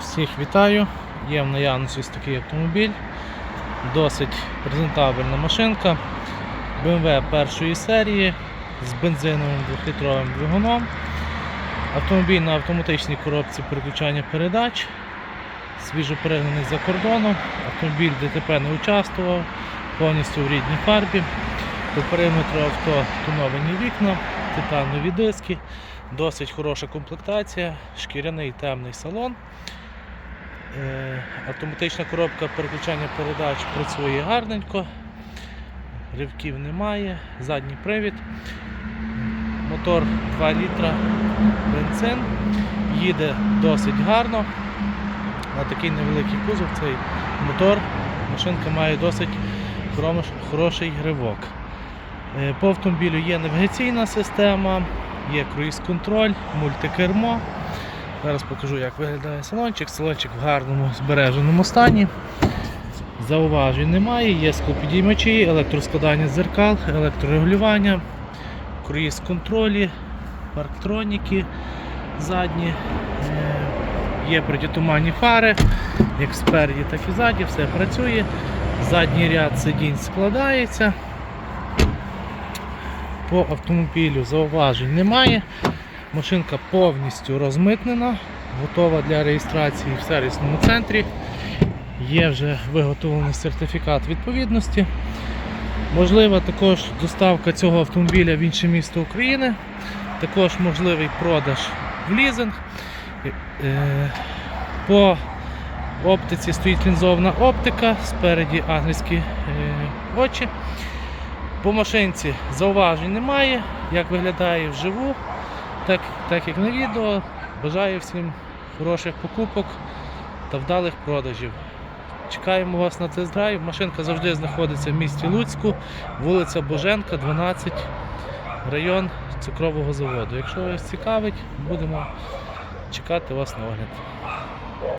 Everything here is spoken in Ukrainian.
Всіх вітаю. Є в наявності такий автомобіль. Досить презентабельна машинка. BMW першої серії з бензиновим 2-літровим двигуном. Автомобіль на автоматичній коробці переключання передач. Свіжо перегнаний за кордоном. Автомобіль ДТП не участвував, повністю в рідній фарбі. По периметру авто тоновані вікна, титанові диски, досить хороша комплектація, шкіряний темний салон. Е, Автоматична коробка переключання передач працює гарненько, ривків немає, задній привід, мотор 2 літра бензин, їде досить гарно. На такий невеликий кузов цей мотор машинка має досить хороший ривок. Е, По автомобілю є навігаційна система, є круїз-контроль, мультикермо. Зараз покажу, як виглядає салончик. Салончик в гарному збереженому стані. Зауважень немає, є склопідіймачі, електроскладання дзеркал, електрорегулювання, круїз-контролі, парктроніки задні. Е, Є протитуманні фари, як спереді, так і ззаді, все працює. Задній ряд сидінь складається. По автомобілю зауважень немає. Машинка повністю розмитнена, готова для реєстрації в сервісному центрі. Є вже виготовлений сертифікат відповідності. Можлива також доставка цього автомобіля в інше місто України. Також можливий продаж в лізинг. Е, По оптиці стоїть лінзована оптика, спереді англійські е, очі. По машинці зауважень немає, як виглядає вживу, так, так як на відео. Бажаю всім хороших покупок та вдалих продажів. Чекаємо вас на тест-драйв. Машинка завжди знаходиться в місті Луцьку, вулиця Боженка, 12, район цукрового заводу. Якщо вас цікавить, будемо чекати вас на огляд.